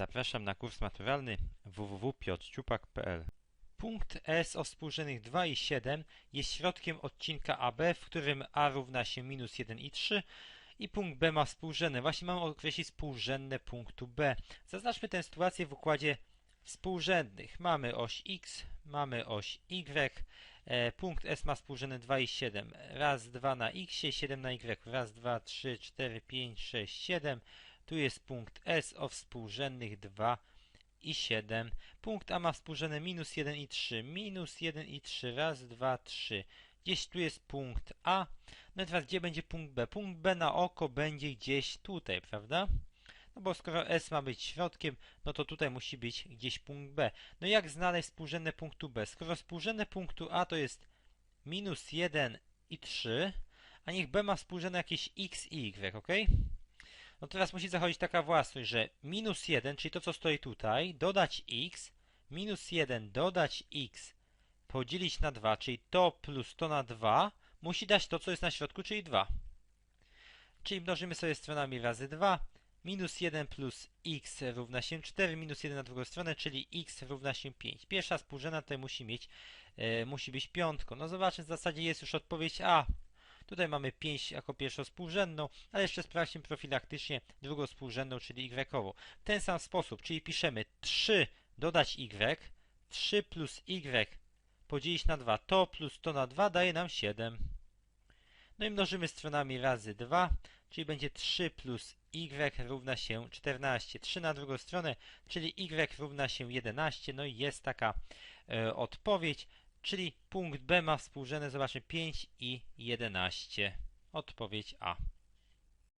Zapraszam na kurs maturalny www.piotrciupak.pl Punkt S o współrzędnych 2 i 7 jest środkiem odcinka AB, w którym A równa się minus 1 i 3 i punkt B ma współrzędne. Właśnie mamy określić współrzędne punktu B. Zaznaczmy tę sytuację w układzie współrzędnych. Mamy oś X, mamy oś Y. E, punkt S ma współrzędne 2 i 7. Raz, 2 na X, 7 na Y. Raz, 2, 3, 4, 5, 6, 7. Tu jest punkt S o współrzędnych 2 i 7. Punkt A ma współrzędne minus 1 i 3. Minus 1 i 3. Raz, 2, 3. Gdzieś tu jest punkt A. No i teraz gdzie będzie punkt B? Punkt B na oko będzie gdzieś tutaj, prawda? No bo skoro S ma być środkiem, no to tutaj musi być gdzieś punkt B. No jak znaleźć współrzędne punktu B? Skoro współrzędne punktu A to jest minus 1 i 3, a niech B ma współrzędne jakieś x i y, ok? No teraz musi zachodzić taka własność, że minus 1, czyli to co stoi tutaj, dodać x, minus 1 dodać x podzielić na 2, czyli to plus to na 2, musi dać to, co jest na środku, czyli 2. Czyli mnożymy sobie stronami razy 2. Minus 1 plus x równa się 4, minus 1 na drugą stronę, czyli x równa się 5. Pierwsza współrzędna tutaj musi mieć, e, musi być piątką. No zobaczmy, w zasadzie jest już odpowiedź A. Tutaj mamy 5 jako pierwszą współrzędną, ale jeszcze sprawdźmy profilaktycznie drugą współrzędną, czyli y. W ten sam sposób, czyli piszemy 3 dodać y, 3 plus y podzielić na 2. To plus to na 2 daje nam 7. No i mnożymy stronami razy 2, czyli będzie 3 plus y równa się 14. 3 na drugą stronę, czyli y równa się 11. No i jest taka e, odpowiedź, czyli punkt B ma współrzędne, zobaczmy 5 i 11. Odpowiedź A.